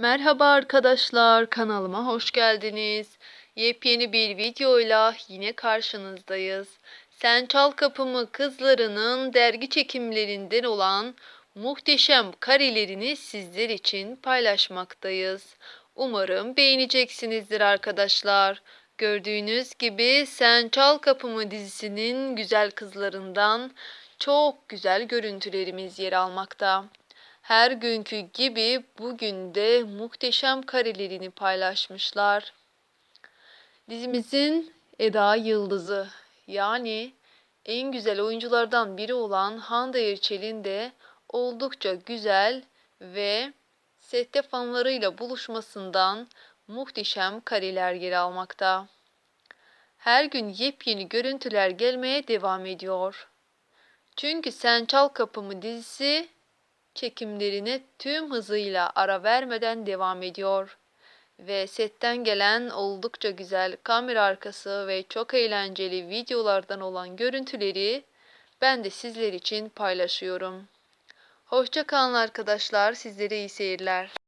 Merhaba arkadaşlar, kanalıma hoş geldiniz. Yepyeni bir videoyla yine karşınızdayız. Sen Çal Kapımı kızlarının dergi çekimlerinden olan muhteşem karelerini sizler için paylaşmaktayız. Umarım beğeneceksinizdir arkadaşlar. Gördüğünüz gibi Sen Çal Kapımı dizisinin güzel kızlarından çok güzel görüntülerimiz yer almakta. Her günkü gibi bugün de muhteşem karelerini paylaşmışlar. Dizimizin Eda Yıldızı yani en güzel oyunculardan biri olan Hande Erçel'in de oldukça güzel ve sette fanlarıyla buluşmasından muhteşem kareler yer almakta. Her gün yepyeni görüntüler gelmeye devam ediyor. Çünkü Sen Çal Kapımı dizisi çekimlerine tüm hızıyla ara vermeden devam ediyor. Ve setten gelen oldukça güzel kamera arkası ve çok eğlenceli videolardan olan görüntüleri ben de sizler için paylaşıyorum. Hoşça kalın arkadaşlar, sizlere iyi seyirler.